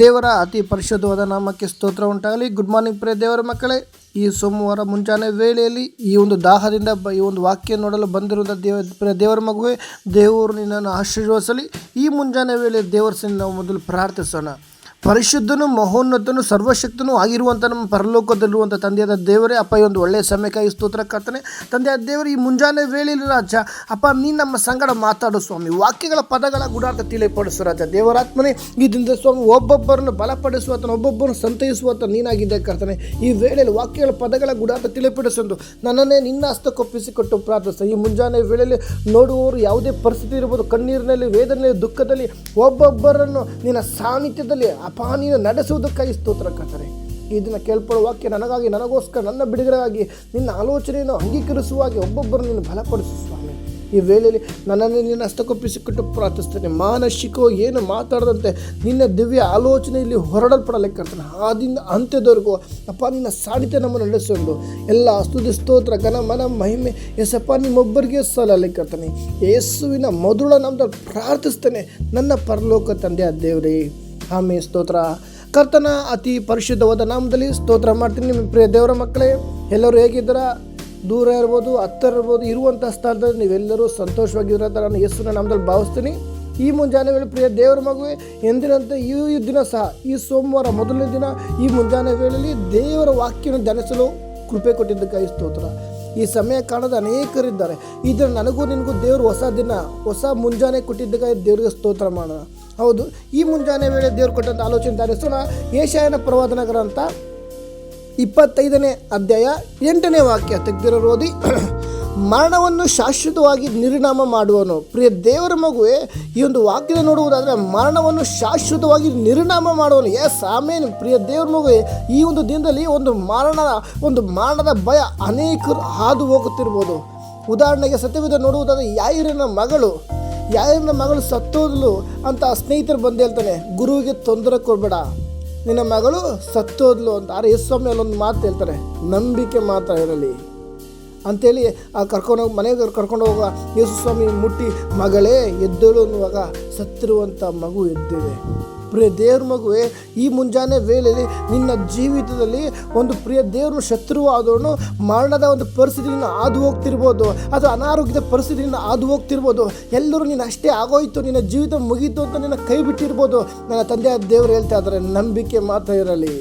ದೇವರ ಅತಿ ಪರಿಶುದ್ಧವಾದ ನಾಮಕ್ಕೆ ಸ್ತೋತ್ರ ಉಂಟಾಗಲಿ. ಗುಡ್ ಮಾರ್ನಿಂಗ್ ಪ್ರಿಯ ದೇವರ ಮಕ್ಕಳೇ. ಈ ಸೋಮವಾರ ಮುಂಜಾನೆ ವೇಳೆಯಲ್ಲಿ ಈ ಒಂದು ದಾಹದಿಂದ ಈ ಒಂದು ವಾಕ್ಯ ನೋಡಲು ಬಂದಿರುವಂಥ ದೇವ ಪ್ರಿಯ ದೇವರ ಮಗುವೆ, ದೇವರು ನಿನ್ನನ್ನು ಆಶೀರ್ವದಿಸಲಿ. ಈ ಮುಂಜಾನೆ ವೇಳೆ ದೇವರ ನಾವು ಮೊದಲು ಪ್ರಾರ್ಥಿಸೋಣ. ಪರಿಶುದ್ಧನು, ಮಹೋನ್ನತನು, ಸರ್ವಶಕ್ತನೂ ಆಗಿರುವಂಥ ನಮ್ಮ ಪರಲೋಕದಲ್ಲಿರುವಂಥ ತಂದೆಯಾದ ದೇವರೇ, ಅಪ್ಪ, ಈ ಒಂದು ಒಳ್ಳೆಯ ಸಮಯಕ್ಕಾಗಿ ಸ್ತೋತ್ರ ಕರ್ತನೆ. ತಂದೆಯಾದ ದೇವರು, ಈ ಮುಂಜಾನೆ ವೇಳೆಯಲ್ಲಿ ರಾಜ, ಅಪ್ಪ, ನೀನು ನಮ್ಮ ಸಂಗಡ ಮಾತಾಡು ಸ್ವಾಮಿ. ವಾಕ್ಯಗಳ ಪದಗಳ ಗುಡಾರ್ಥ ತಿಳಿಪಡಿಸು ರಾಜ. ದೇವರಾತ್ಮನೇ, ಈ ದಿನದ ಸ್ವಾಮಿ, ಒಬ್ಬೊಬ್ಬರನ್ನು ಬಲಪಡಿಸುವತನ ಒಬ್ಬೊಬ್ಬರನ್ನು ಸಂತೈಸುವತ ನೀನಾಗಿದ್ದೆ ಕರ್ತನೆ. ಈ ವೇಳೆಯಲ್ಲಿ ವಾಕ್ಯಗಳ ಪದಗಳ ಗುಡಾರ್ಥ ತಿಳಿಪಡಿಸೊಂದು ನನ್ನನ್ನೇ ನಿನ್ನ ಹಸ್ತಕ್ಕೊಪ್ಪಿಸಿಕೊಟ್ಟು ಪ್ರಾರ್ಥಿಸ ಈ ಮುಂಜಾನೆ ವೇಳೆಯಲ್ಲಿ ನೋಡುವವರು ಯಾವುದೇ ಪರಿಸ್ಥಿತಿ ಇರ್ಬೋದು, ಕಣ್ಣೀರಿನಲ್ಲಿ, ವೇದನೆಯಲ್ಲಿ, ದುಃಖದಲ್ಲಿ, ಒಬ್ಬೊಬ್ಬರನ್ನು ನಿನ್ನ ಸಾನ್ನಿಧ್ಯದಲ್ಲಿ ಅಪ ನೀನು ನಡೆಸುವುದಕ್ಕಾಗಿ ಸ್ತೋತ್ರ ಕರ್ತನೆ. ಇದನ್ನು ದಿನ ಕೇಳ್ಪಡುವ ವಾಕ್ಯ ನನಗಾಗಿ, ನನಗೋಸ್ಕರ ನನ್ನ ಬಿಡುಗಡೆಗಾಗಿ, ನಿನ್ನ ಆಲೋಚನೆಯನ್ನು ಅಂಗೀಕರಿಸುವಾಗಿ ಒಬ್ಬೊಬ್ಬರು ನೀನು ಬಲಪಡಿಸು ಸ್ವಾಮಿ. ಈ ವೇಳೆಯಲ್ಲಿ ನನ್ನನ್ನು ನಿನ್ನ ಹಸ್ತಕೊಪ್ಪಿಸಿಕೊಟ್ಟು ಪ್ರಾರ್ಥಿಸ್ತೇನೆ. ಮಾನಸಿಕೋ ಏನು ಮಾತಾಡದಂತೆ ನಿನ್ನ ದಿವ್ಯ ಆಲೋಚನೆಯಲ್ಲಿ ಕರ್ತಾನೆ. ಆದಿಂದ ಅಂತ್ಯದವರೆಗೂ ಅಪ್ಪ, ನಿನ್ನ ಸಾಣಿತೆ ನಮ್ಮನ್ನು ನಡೆಸಿಕೊಂಡು ಎಲ್ಲ ಸ್ತುತಿ, ಸ್ತೋತ್ರ, ಘನ, ಮನ, ಮಹಿಮೆ ಎಸಪ್ಪ ನಿಮ್ಮೊಬ್ಬರಿಗೆ ಸಲ್ಲಲಿಕ್ಕಂತಾನೆ ಯೇಸುವಿನ ಮಧುಳ ನಮ್ದಲ್ಲಿ ಪ್ರಾರ್ಥಿಸ್ತೇನೆ. ನನ್ನ ಪರಲೋಕ ತಂದೆಯ ದೇವರೇ. ಆಮೆ ಸ್ತೋತ್ರ. ಕರ್ತನ ಅತಿ ಪರಿಶುದ್ಧವಾದ ನಾಮದಲ್ಲಿ ಸ್ತೋತ್ರ ಮಾಡ್ತೀನಿ ನಿಮ್ಮ ಪ್ರಿಯ ದೇವರ ಮಕ್ಕಳೇ. ಎಲ್ಲರೂ ಹೇಗಿದ್ದೀರಾ? ದೂರ ಇರ್ಬೋದು, ಹತ್ತಿರ ಇರ್ಬೋದು ಇರುವಂಥ ಸ್ಥಳದಲ್ಲಿ ನೀವೆಲ್ಲರೂ ಸಂತೋಷವಾಗಿರೋ ಅಂತ ನಾನು ಯೇಸುವಿನ ನಾಮದಲ್ಲಿ ಭಾವಿಸ್ತೀನಿ. ಈ ಮುಂಜಾನೆ ವೇಳೆ ಪ್ರಿಯ ದೇವರ ಮಗುವೆ, ಎಂದಿನಂತೆ ಈ ಈ ದಿನ ಸಹ, ಈ ಸೋಮವಾರ ಮೊದಲನೇ ದಿನ, ಈ ಮುಂಜಾನೆ ವೇಳೆಯಲ್ಲಿ ದೇವರ ವಾಕ್ಯವನ್ನು ಧ್ಯಾನಿಸಲು ಕೃಪೆ ಕೊಟ್ಟಿದ್ದಕ್ಕಾಗಿ ಸ್ತೋತ್ರ. ಈ ಸಮಯ ಕಾಣದ ಅನೇಕರಿದ್ದಾರೆ. ಇದರ ನನಗೂ ನಿನಗೂ ದೇವರು ಹೊಸ ದಿನ, ಹೊಸ ಮುಂಜಾನೆ ಕೊಟ್ಟಿದ್ದಕ್ಕಾಗಿ ದೇವರಿಗೆ ಸ್ತೋತ್ರ ಮಾಡೋಣ. ಹೌದು. ಈ ಮುಂಜಾನೆ ವೇಳೆ ದೇವರು ಕೊಟ್ಟಂಥ ಆಲೋಚನೆ ಧಾರಿಸೋಣ. ಏಷಾಯನ ಪ್ರವಾದನ ಗ್ರಂಥ ಇಪ್ಪತ್ತೈದನೇ ಅಧ್ಯಾಯ ಎಂಟನೇ ವಾಕ್ಯ ತೆಗೆದಿರೋ ಓದಿ ಮರಣವನ್ನು ಶಾಶ್ವತವಾಗಿ ನಿರ್ನಾಮ ಮಾಡುವನು ಪ್ರಿಯ ದೇವರ ಮಗುವೆ, ಈ ಒಂದು ವಾಕ್ಯದ ನೋಡುವುದಾದರೆ ಮರಣವನ್ನು ಶಾಶ್ವತವಾಗಿ ನಿರ್ನಾಮ ಮಾಡುವನು ಎಸ್ ಸಾಮೇನು ಪ್ರಿಯ ದೇವರ ಮಗುವೆ, ಈ ಒಂದು ದಿನದಲ್ಲಿ ಒಂದು ಮರಣದ ಒಂದು ಮರಣದ ಭಯ ಅನೇಕರು ಹಾದು ಹೋಗುತ್ತಿರ್ಬೋದು. ಉದಾಹರಣೆಗೆ ಸತ್ಯವಿಧ ನೋಡುವುದಾದರೆ ಯಾಯಿರನ ಮಗಳು. ಯಾಯಿರನ ಮಗಳು ಸತ್ತೋದ್ಲು ಅಂತ ಆ ಸ್ನೇಹಿತರು ಬಂದು ಹೇಳ್ತಾನೆ ಗುರುವಿಗೆ ತೊಂದರೆ ಕೊಡಬೇಡ. ನಿನ್ನ ಮಗಳು ಸತ್ತೋದ್ಲು ಅಂತ. ಆರೆ ಎಸ್ ಸ್ವಾಮಿ ಅಲ್ಲೊಂದು ಮಾತು ಹೇಳ್ತಾರೆ, ನಂಬಿಕೆ ಮಾತ್ರ ಇರಲಿ. ಅಂತೇಳಿ ಆ ಕರ್ಕೊಂಡು ಹೋಗಿ, ಮನೆಗೆ ಕರ್ಕೊಂಡು ಹೋಗುವ ಯೇಸು ಸ್ವಾಮಿ ಮುಟ್ಟಿ, ಮಗಳೇ, ಎದ್ದೇಳು ಅನ್ನುವಾಗ ಸತ್ತಿರುವಂಥ ಮಗು ಎದ್ದಿದೆ ಪ್ರಿಯ ದೇವ್ರ ಮಗುವೆ, ಈ ಮುಂಜಾನೆ ವೇಳೆಯಲ್ಲಿ ನಿನ್ನ ಜೀವಿತದಲ್ಲಿ ಒಂದು ಪ್ರಿಯ ದೇವರು ಶತ್ರುವಾದವನು ಮರಣದ ಒಂದು ಪರಿಸ್ಥಿತಿಯಿಂದ ಹಾದು ಹೋಗ್ತಿರ್ಬೋದು ಅಥವಾ ಅನಾರೋಗ್ಯದ ಪರಿಸ್ಥಿತಿಯಿಂದ ಹಾದು ಹೋಗ್ತಿರ್ಬೋದು. ಎಲ್ಲರೂ ನೀನು ಅಷ್ಟೇ ಆಗೋಯ್ತು, ನಿನ್ನ ಜೀವಿತ ಮುಗೀತು ಅಂತ ನಿನ್ನ ಕೈ ಬಿಟ್ಟಿರ್ಬೋದು. ನನ್ನ ತಂದೆಯ ದೇವರು ಹೇಳ್ತಾ ಇದ್ದಾರೆ, ನಂಬಿಕೆ ಮಾತ್ರ ಇರಲಿ.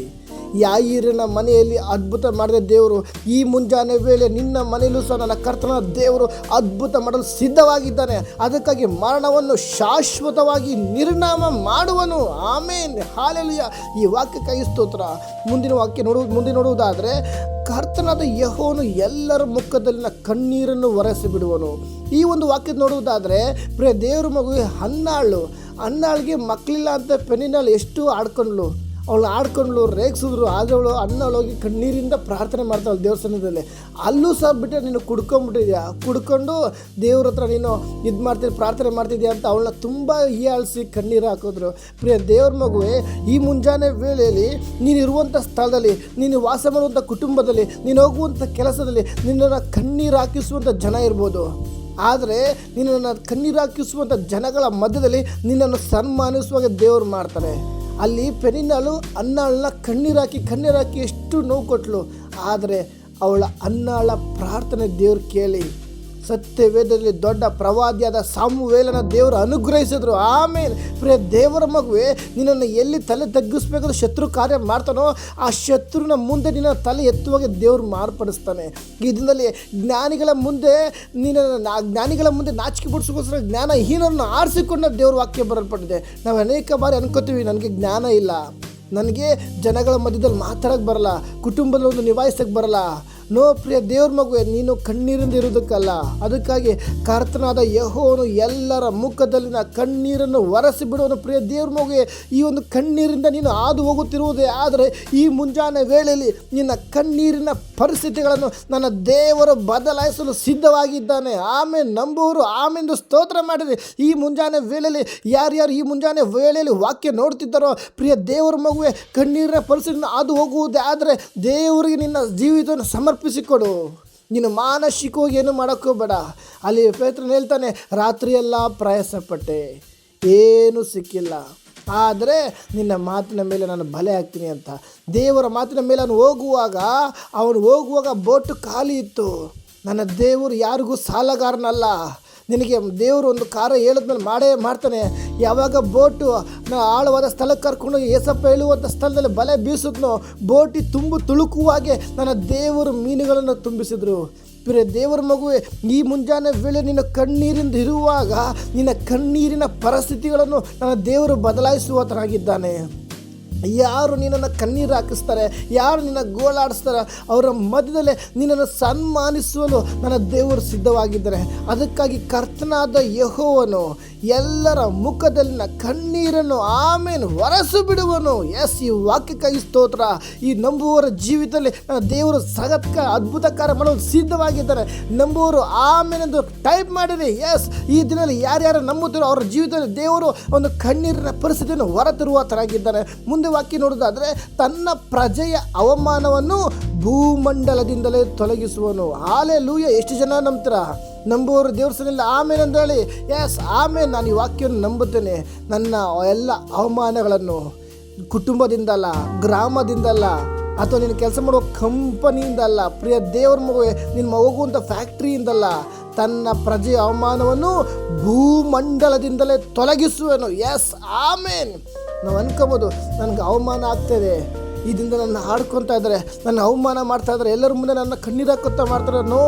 ಯಾಯಿರನ ಮನೆಯಲ್ಲಿ ಅದ್ಭುತ ಮಾಡಿದ ದೇವರು. ಈ ಮುಂಜಾನೆ ವೇಳೆ ನಿನ್ನ ಮನೆಯಲ್ಲೂ ಸಹ ನನ್ನ ಕರ್ತನ ದೇವರು ಅದ್ಭುತ ಮಾಡಲು ಸಿದ್ಧವಾಗಿದ್ದಾನೆ. ಅದಕ್ಕಾಗಿ ಮರಣವನ್ನು ಶಾಶ್ವತವಾಗಿ ನಿರ್ನಾಮ ಮಾಡುವನು. ಆಮೇನ್. ಹಾಲೆಲುಯ. ಈ ವಾಕ್ಯಕ್ಕಾಗಿ ಸ್ತೋತ್ರ. ಮುಂದಿನ ವಾಕ್ಯ ನೋಡು, ಮುಂದೆ ನೋಡುವುದಾದರೆ, ಕರ್ತನಾದ ಯಹೋನು ಎಲ್ಲರ ಮುಖದಲ್ಲಿನ ಕಣ್ಣೀರನ್ನು ಒರೆಸಿ ಬಿಡುವನು ಈ ಒಂದು ವಾಕ್ಯ ನೋಡುವುದಾದರೆ ಪ್ರೇ ದೇವ್ರ ಮಗುವಿಗೆ ಹನ್ನಾಳು. ಹನ್ನಾಳಿಗೆ ಮಕ್ಕಳಿಲ್ಲ ಅಂತ ಪೆನ್ನಿನಲ್ಲಿ ಎಷ್ಟು ಆಡ್ಕೊಂಡ್ಲು ಅವಳು ಆಡ್ಕೊಂಡ್ಳು ರೇಗಿಸಿದ್ರು, ಆದರೆ ಅವಳು ಹೋಗಿ ಕಣ್ಣೀರಿಂದ ಪ್ರಾರ್ಥನೆ ಮಾಡ್ತಾಳೆ ದೇವಸ್ಥಾನದಲ್ಲಿ. ಅಲ್ಲೂ ಸಹ ಬಿಟ್ಟರೆ ನೀನು ಕುಡ್ಕೊಂಡ್ಬಿಟ್ಟಿದ್ಯಾ ಕುಡ್ಕೊಂಡು ದೇವ್ರ ಹತ್ರ ನೀನು ಇದು ಮಾಡ್ತೀನಿ ಪ್ರಾರ್ಥನೆ ಮಾಡ್ತಿದ್ಯಾ ಅಂತ ಅವಳನ್ನ ತುಂಬ ಹೀಯಾಳಿಸಿ ಕಣ್ಣೀರು ಹಾಕಿದ್ರು. ಪ್ರಿಯ ದೇವ್ರ ಮಗುವೆ, ಈ ಮುಂಜಾನೆ ವೇಳೆಯಲ್ಲಿ ನೀನು ಇರುವಂಥ ಸ್ಥಳದಲ್ಲಿ, ನೀನು ವಾಸ ಮಾಡುವಂಥ ಕುಟುಂಬದಲ್ಲಿ, ನೀನು ಹೋಗುವಂಥ ಕೆಲಸದಲ್ಲಿ ನಿನ್ನನ್ನು ಕಣ್ಣೀರು ಹಾಕಿಸುವಂಥ ಜನ ಇರ್ಬೋದು. ಆದರೆ ನಿನ್ನನ್ನು ಕಣ್ಣೀರು ಹಾಕಿಸುವಂಥ ಜನಗಳ ಮಧ್ಯದಲ್ಲಿ ನಿನ್ನನ್ನು ಸನ್ಮಾನಿಸುವಾಗ ದೇವರು ಮಾಡ್ತಾರೆ ಅಲ್ಲಿ ಪೆನಿನಾಳು ಅನ್ನಾಳನ್ನ ಕಣ್ಣೀರಾಕಿ ಕಣ್ಣೀರಾಕಿ ಎಷ್ಟು ನೋವು ಕೊಟ್ಟಳು ಆದರೆ ಅವಳ ಅನ್ನಾಳ ಪ್ರಾರ್ಥನೆ ದೇವ್ರು ಕೇಳಿ ಸತ್ಯವೇದದಲ್ಲಿ ದೊಡ್ಡ ಪ್ರವಾದಿಯಾದ ಸಾಮುವೇಲನ ದೇವರು ಅನುಗ್ರಹಿಸಿದ್ರು. ಆಮೇಲೆ, ಪ್ರಿಯ ದೇವರ ಮಗುವೆ, ನಿನ್ನನ್ನು ಎಲ್ಲಿ ತಲೆ ತಗ್ಗಿಸ್ಬೇಕಾದ್ರೆ ಶತ್ರು ಕಾರ್ಯ ಮಾಡ್ತಾನೋ, ಆ ಶತ್ರುನ ಮುಂದೆ ನಿನ್ನ ತಲೆ ಎತ್ತುವಾಗ ದೇವರು ಮಾರ್ಪಡಿಸ್ತಾನೆ. ಈ ಜ್ಞಾನಿಗಳ ಮುಂದೆ ನಿನ್ನ ಜ್ಞಾನಿಗಳ ಮುಂದೆ ನಾಚಿಕೆ ಬಿಡಿಸೋಸ್ಕರ ಜ್ಞಾನಹೀನರನ್ನು ಆರಿಸಿಕೊಂಡ ದೇವ್ರ ವಾಕ್ಯ ಬರಲ್ಪಟ್ಟಿದೆ ನಾವು ಅನೇಕ ಬಾರಿ ಅನ್ಕೋತೀವಿ, ನನಗೆ ಜ್ಞಾನ ಇಲ್ಲ. ನನಗೆ ಜನಗಳ ಮಧ್ಯದಲ್ಲಿ ಮಾತಾಡೋಕ್ಕೆ ಬರಲ್ಲ ಕುಟುಂಬದಲ್ಲಿ ಒಂದು ನಿಭಾಯಿಸೋಕ್ಕೆ ಬರಲ್ಲ. ನೋ ಪ್ರಿಯ ದೇವ್ರ ಮಗುವೆ, ನೀನು ಕಣ್ಣೀರಿಂದ ಇರುವುದಕ್ಕಲ್ಲ. ಅದಕ್ಕಾಗಿ ಕರ್ತನಾದ ಯಹೋನು ಎಲ್ಲರ ಮುಖದಲ್ಲಿನ ಕಣ್ಣೀರನ್ನು ಒರೆಸಿ ಬಿಡುವನು. ಪ್ರಿಯ ದೇವ್ರ ಮಗುವೆ, ಈ ಒಂದು ಕಣ್ಣೀರಿಂದ ನೀನು ಹಾದು ಹೋಗುತ್ತಿರುವುದೇ ಆದರೆ, ಈ ಮುಂಜಾನೆ ವೇಳೆಯಲ್ಲಿ ನಿನ್ನ ಕಣ್ಣೀರಿನ ಪರಿಸ್ಥಿತಿಗಳನ್ನು ನನ್ನ ದೇವರು ಬದಲಾಯಿಸಲು ಸಿದ್ಧವಾಗಿದ್ದಾನೆ. ಆಮೇಲೆ ನಂಬುವರು. ಆಮೆಂದು ಸ್ತೋತ್ರ ಮಾಡಿರಿ. ಈ ಮುಂಜಾನೆ ವೇಳೆಯಲ್ಲಿ ಯಾರ್ಯಾರು ಈ ಮುಂಜಾನೆ ವೇಳೆಯಲ್ಲಿ ವಾಕ್ಯ ನೋಡ್ತಿದ್ದಾರೋ ಪ್ರಿಯ ದೇವರ ಮಗುವೆ, ಕಣ್ಣೀರಿನ ಪರಿಸ್ಥಿತಿಯನ್ನು ಹಾದು ಹೋಗುವುದೇ ಆದರೆ ದೇವರಿಗೆ ನಿನ್ನ ಜೀವಿತವನ್ನು ಸಮರ್ಪಿಸಿಕೊಡು ನೀನು ಮಾನಸಿಕವಾಗಿ ಏನು ಮಾಡೋಕ್ಕೋಬೇಡ ಅಲ್ಲಿ ಪೇತ್ರನ ಹೇಳ್ತಾನೆ, ರಾತ್ರಿಯೆಲ್ಲ ಪ್ರಯಾಸಪಟ್ಟೆ. ಏನೂ ಸಿಕ್ಕಿಲ್ಲ. ಆದರೆ ನಿನ್ನ ಮಾತಿನ ಮೇಲೆ ನಾನು ಬಲೆ ಹಾಕ್ತೀನಿ ಅಂತ. ದೇವರ ಮಾತಿನ ಮೇಲೆ ನಾನು ಹೋಗುವಾಗ, ಅವನು ಹೋಗುವಾಗ ಬೋಟು ಖಾಲಿ ಇತ್ತು. ನನ್ನ ದೇವರು ಯಾರಿಗೂ ಸಾಲಗಾರನಲ್ಲ. ನಿನಗೆ ದೇವರು ಒಂದು ಕಾರ ಹೇಳಿದ್ಮೇಲೆ ಮಾಡೇ ಮಾಡ್ತಾನೆ. ಯಾವಾಗ ಬೋಟು ಆಳವಾದ ಸ್ಥಳಕ್ಕೆ ಕರ್ಕೊಂಡು ಏಸಪ್ಪ ಹೇಳುವಂಥ ಸ್ಥಳದಲ್ಲಿ ಬಲೆ ಬೀಸಿದ್ನೋ ಬೋಟಿ ತುಂಬು ತುಳುಕುವಾಗೆ ನನ್ನ ದೇವರು ಮೀನುಗಳನ್ನು ತುಂಬಿಸಿದರು. ಪ್ರಿಯ ದೇವರ ಮಗುವೆ, ಈ ಮುಂಜಾನೆ ವೇಳೆ ನಿನ್ನ ಕಣ್ಣೀರಿಂದ ಇರುವಾಗ ನಿನ್ನ ಕಣ್ಣೀರಿನ ಪರಿಸ್ಥಿತಿಗಳನ್ನು ನನ್ನ ದೇವರು ಬದಲಾಯಿಸುವತನಾಗಿದ್ದಾನೆ. ಯಾರು ನಿನ್ನನ್ನು ಕಣ್ಣೀರು ಹಾಕಿಸ್ತಾರೆ? ಯಾರು ನಿನ್ನ ಗೋಳಾಡಿಸ್ತಾರೆ ಅವರ ಮಧ್ಯದಲ್ಲೇ ನಿನ್ನನ್ನು ಸನ್ಮಾನಿಸಲು ನನ್ನ ದೇವರು ಸಿದ್ಧವಾಗಿದ್ದಾರೆ. ಅದಕ್ಕಾಗಿ ಕರ್ತನಾದ ಯಹೋವನು ಎಲ್ಲರ ಮುಖದಲ್ಲಿನ ಕಣ್ಣೀರನ್ನು ಆಮೇಲೆ ಹೊರಸು ಬಿಡುವನು. ಎಸ್, ಈ ವಾಕ್ಯಕ್ಕಾಗಿ ಸ್ತೋತ್ರ. ಈ ನಂಬುವವರ ಜೀವಿತದಲ್ಲಿ ನನ್ನ ದೇವರು ಸಗತ್ಕ ಅದ್ಭುತ ಕಾರ್ಯ ಮಾಡಲು ಸಿದ್ಧವಾಗಿದ್ದಾರೆ. ನಂಬುವವರು ಆಮೇಲೆಂದು ಟೈಪ್ ಮಾಡಿರಿ. ಎಸ್, ಈ ದಿನದಲ್ಲಿ ಯಾರ್ಯಾರು ನಂಬುತ್ತಿರೋ ಅವರ ಜೀವಿತದಲ್ಲಿ ದೇವರು ಒಂದು ಕಣ್ಣೀರಿನ ಪರಿಸ್ಥಿತಿಯನ್ನು ಹೊರತರುವತರಾಗಿದ್ದಾರೆ. ಮುಂದೆ ವಾಕ್ಯ ನೋಡೋದಾದರೆ ತನ್ನ ಪ್ರಜೆಯ ಅವಮಾನವನ್ನು ಭೂಮಂಡಲದಿಂದಲೇ ತೊಲಗಿಸುವನು. ಹಾಲೆ ಲೂಯ ಎಷ್ಟು ಜನ ನಂಬ್ತೀರಾ? ನಂಬುವವರು ದೇವಸ್ಥಾನದಲ್ಲಿ ಆಮೇಲೆ ಅಂತ ಹೇಳಿ. ಎಸ್ ಆಮೇಲೆ ನಾನು ಈ ವಾಕ್ಯವನ್ನು ನಂಬುತ್ತೇನೆ. ನನ್ನ ಎಲ್ಲ ಅವಮಾನಗಳನ್ನು ಕುಟುಂಬದಿಂದಲ್ಲ, ಗ್ರಾಮದಿಂದಲ್ಲ, ಅಥವಾ ನೀನು ಕೆಲಸ ಮಾಡುವ ಕಂಪನಿಯಿಂದಲ್ಲ, ಪ್ರಿಯ ದೇವರ ಮಗುವೆ, ನಿನ್ನ ಹೋಗುವಂಥ ಫ್ಯಾಕ್ಟ್ರಿಯಿಂದಲ್ಲ, ತನ್ನ ಪ್ರಜೆಯ ಅವಮಾನವನ್ನು ಭೂಮಂಡಲದಿಂದಲೇ ತೊಲಗಿಸುವನು. ಎಸ್ ಆಮೇನ್. ನಾವು ಅನ್ಕೋಬೋದು, ನನಗೆ ಅವಮಾನ ಆಗ್ತಾಯಿದೆ ಇದರಿಂದ ನನ್ನ ಹಾಡ್ಕೊತಾ ಇದ್ದಾರೆ ನನ್ನ ಅವಮಾನ ಮಾಡ್ತಾ ಇದ್ದಾರೆ ಎಲ್ಲರ ಮುಂದೆ ನನ್ನ ಕಣ್ಣೀರು ಹಾಕುತ್ತಾ ಮಾಡ್ತಾರೆ ನೋ,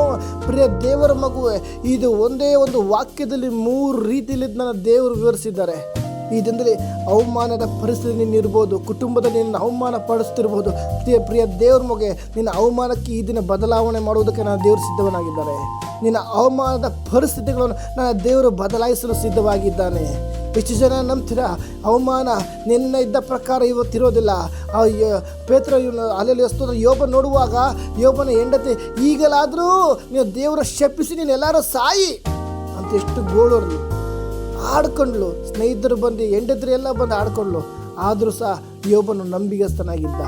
ಪ್ರಿಯ ದೇವರ ಮಗುವೆ, ಇದು ಒಂದೇ ಒಂದು ವಾಕ್ಯದಲ್ಲಿ ಮೂರು ರೀತಿಯಲ್ಲಿ ನನ್ನ ದೇವರು ವಿವರಿಸಿದ್ದಾರೆ. ಈ ದಿನದಲ್ಲಿ ಅವಮಾನದ ಪರಿಸ್ಥಿತಿ ನೀನು ಇರ್ಬೋದು ಕುಟುಂಬದಲ್ಲಿ ನಿನ್ನ ಅವಮಾನ ಪಡಿಸ್ತಿರ್ಬೋದು ಪ್ರಿಯ ಪ್ರಿಯ ದೇವ್ರ ಮಗೆ, ನಿನ್ನ ಅವಮಾನಕ್ಕೆ ಈ ದಿನ ಬದಲಾವಣೆ ಮಾಡುವುದಕ್ಕೆ ನಾನು ದೇವರು ಸಿದ್ಧವನಾಗಿದ್ದಾರೆ ನಿನ್ನ ಅವಮಾನದ ಪರಿಸ್ಥಿತಿಗಳನ್ನು ನನ್ನ ದೇವರು ಬದಲಾಯಿಸಲು ಸಿದ್ಧವಾಗಿದ್ದಾನೆ. ಎಷ್ಟು ಜನ ನಂಬ್ತೀರಾ? ಅವಮಾನ ನಿನ್ನ ಇದ್ದ ಪ್ರಕಾರ ಇವತ್ತಿರೋದಿಲ್ಲ ಪೇತ್ರ, ಇವನು ಎಸ್ತೋದ್ರ ಯೋಬ ನೋಡುವಾಗ, ಯೋಬನ ಹೆಂಡತಿ, ಈಗಲಾದರೂ ನೀವು ದೇವರ ಶಪಿಸಿ ನೀನು ಎಲ್ಲರೂ ಸಾಯಿ ಅಂತ ಎಷ್ಟು ಗೋಳೋರ್ಲು ಆಡ್ಕೊಂಡ್ಲು. ಸ್ನೇಹಿತರು ಬಂದು, ಹೆಂಡತಿರು ಎಲ್ಲ ಬಂದು ಆಡ್ಕೊಂಡ್ಲು. ಆದರೂ ಸಹ ಯೋಬನು ನಂಬಿಗಸ್ತನಾಗಿದ್ದ.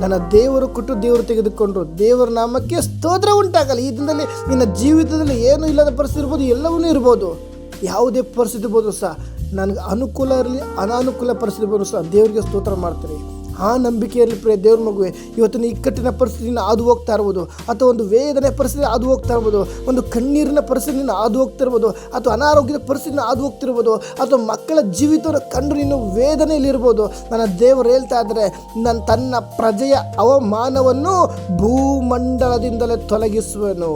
ನನ್ನ ದೇವರು ಕೊಟ್ಟು ದೇವರು ತೆಗೆದುಕೊಂಡ್ರು. ದೇವರ ನಾಮಕ್ಕೆ ಸ್ತೋತ್ರ ಉಂಟಾಗಲ್ಲ ಈ ದಿನದಲ್ಲಿ ನಿನ್ನ ಜೀವಿತದಲ್ಲಿ ಏನೂ ಇಲ್ಲದ ಪರಿಸ್ಥಿತಿ ಇರ್ಬೋದು, ಎಲ್ಲವೂ ಇರ್ಬೋದು. ಯಾವುದೇ ಪರಿಸ್ಥಿತಿ ಇರ್ಬೋದು ಸಹ, ನನಗೆ ಅನುಕೂಲ ಇರಲಿ, ಅನಾನುಕೂಲ ಪರಿಸ್ಥಿತಿ ಇರ್ಬೋದು ಸಹ ದೇವರಿಗೆ ಸ್ತೋತ್ರ ಮಾಡ್ತೀನಿ ಆ ನಂಬಿಕೆಯಲ್ಲಿ ಪ್ರಿಯ ದೇವ್ರ ಮಗುವೆ ಇವತ್ತಿನ ಇಕ್ಕಟ್ಟಿನ ಪರಿಸ್ಥಿತಿನ ಅದು ಹೋಗ್ತಾ ಇರ್ಬೋದು, ಅಥವಾ ಒಂದು ವೇದನೆ ಪರಿಸ್ಥಿತಿ ಅದು ಹೋಗ್ತಾ ಇರ್ಬೋದು, ಒಂದು ಕಣ್ಣೀರಿನ ಪರಿಸ್ಥಿತಿನ ಹಾದು ಹೋಗ್ತಿರ್ಬೋದು ಅಥವಾ ಅನಾರೋಗ್ಯದ ಪರಿಸ್ಥಿತಿನ ಅದು ಹೋಗ್ತಿರ್ಬೋದು ಅಥವಾ ಮಕ್ಕಳ ಜೀವಿತವನ್ನು ಕಂಡು ನೀನು ವೇದನೆಯಲ್ಲಿರ್ಬೋದು ನನ್ನ ದೇವರು ಹೇಳ್ತಾ ಇದ್ದಾರೆ ನನ್ನ ತನ್ನ ಪ್ರಜೆಯ ಅವಮಾನವನ್ನು ಭೂಮಂಡಲದಿಂದಲೇ ತೊಲಗಿಸುವನು.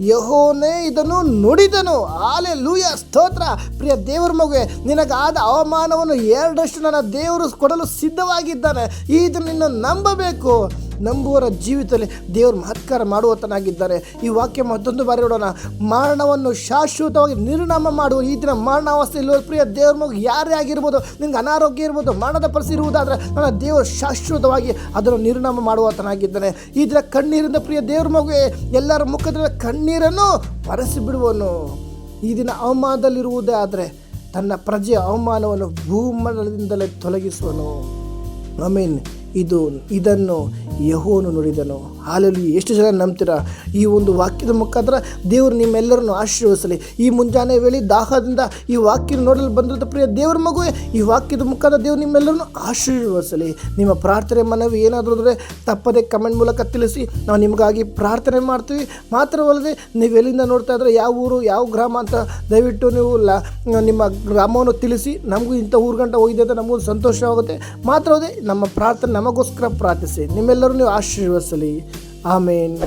ಯಹೋನೇ ಇದನ್ನು ನುಡಿದನು. ಆಲೆ ಲೂಯ ಸ್ತೋತ್ರ. ಪ್ರಿಯ ದೇವರ ಮಗುವೆ, ನಿನಗಾದ ಅವಮಾನವನ್ನು ಎರಡಷ್ಟು ನನ್ನ ದೇವರು ಕೊಡಲು ಸಿದ್ಧವಾಗಿದ್ದಾನೆ. ಇದನ್ನು ನಿನ್ನ ನಂಬಬೇಕು. ನಂಬುವರ ಜೀವಿತದಲ್ಲಿ ದೇವರು ಮಹತ್ಕಾರ ಮಾಡುವತನಾಗಿದ್ದಾರೆ. ಈ ವಾಕ್ಯ ಮತ್ತೊಂದು ಬಾರಿ ನೋಡೋಣ. ಮರಣವನ್ನು ಶಾಶ್ವತವಾಗಿ ನಿರ್ನಾಮ ಮಾಡುವ ಈ ದಿನ ಮರಣಾವಸ್ಥೆಯಲ್ಲಿ ಪ್ರಿಯ ದೇವ್ರ ಮಗು ಯಾರೇ ಆಗಿರ್ಬೋದು, ನಿನ್ಗೆ ಅನಾರೋಗ್ಯ ಇರ್ಬೋದು, ಮರಣದ ಪರಿಸ್ಥಿತಿ ಇರುವುದಾದರೆ ನನ್ನ ದೇವರು ಶಾಶ್ವತವಾಗಿ ಅದನ್ನು ನಿರ್ನಾಮ ಮಾಡುವತನಾಗಿದ್ದಾನೆ. ಈ ದಿನ ಕಣ್ಣೀರಿಂದ ಪ್ರಿಯ ದೇವ್ರ ಮಗುವೆ, ಎಲ್ಲರ ಮುಖದ ಕಣ್ಣೀರನ್ನು ಬಿಡುವನು ಈ ದಿನ ಅವಮಾನದಲ್ಲಿರುವುದೇ ಆದರೆ ತನ್ನ ಪ್ರಜೆಯ ಅವಮಾನವನ್ನು ಭೂಮಂಡಲದಿಂದಲೇ ತೊಲಗಿಸುವನು. ಆಮೀನ್. ಇದು ಇದನ್ನು ಯಹೋನು ನುಡಿದನು. ಹಾಲಲ್ಲಿ ಎಷ್ಟು ಜನ ನಂಬ್ತೀರಾ? ಈ ಒಂದು ವಾಕ್ಯದ ಮುಖಾಂತರ ದೇವರು ನಿಮ್ಮೆಲ್ಲರನ್ನು ಆಶೀರ್ವದಿಸಲಿ. ಈ ಮುಂಜಾನೆ ವೇಳೆ ದಾಹದಿಂದ ಈ ವಾಕ್ಯ ನೋಡಲು ಬಂದಿದ್ದ ಪ್ರಿಯ ದೇವರ ಮಗುವೆ, ಈ ವಾಕ್ಯದ ಮುಖಾಂತರ ದೇವರು ನಿಮ್ಮೆಲ್ಲರನ್ನು ಆಶೀರ್ವದಿಸಲಿ. ನಿಮ್ಮ ಪ್ರಾರ್ಥನೆ ಮನವಿ ಏನಾದರೂ ಅಂದರೆ ತಪ್ಪದೆ ಕಮೆಂಟ್ ಮೂಲಕ ತಿಳಿಸಿ. ನಾವು ನಿಮಗಾಗಿ ಪ್ರಾರ್ಥನೆ ಮಾಡ್ತೀವಿ. ಮಾತ್ರವಲ್ಲದೆ ನೀವು ಎಲ್ಲಿಂದ ನೋಡ್ತಾ ಇದ್ರೆ ಯಾವ ಊರು, ಯಾವ ಗ್ರಾಮ ಅಂತ ದಯವಿಟ್ಟು ನೀವು ಲ, ನಿಮ್ಮ ಗ್ರಾಮವನ್ನು ತಿಳಿಸಿ. ನಮಗೂ ಇಂಥ ಊರು ಗಂಟ ಹೋಗಿದೆ ಅಂತ ನಮಗೂ ಸಂತೋಷವಾಗುತ್ತೆ. ಮಾತ್ರವಲ್ಲದೆ ನಮ್ಮ ಪ್ರಾರ್ಥನೆ ನಮಗೋಸ್ಕರ ಪ್ರಾರ್ಥಿಸಿ. ನಿಮ್ಮೆಲ್ಲರೂ ನೀವು ಆಶೀರ್ವದಿಸಲಿ. ಆಮೇನ್.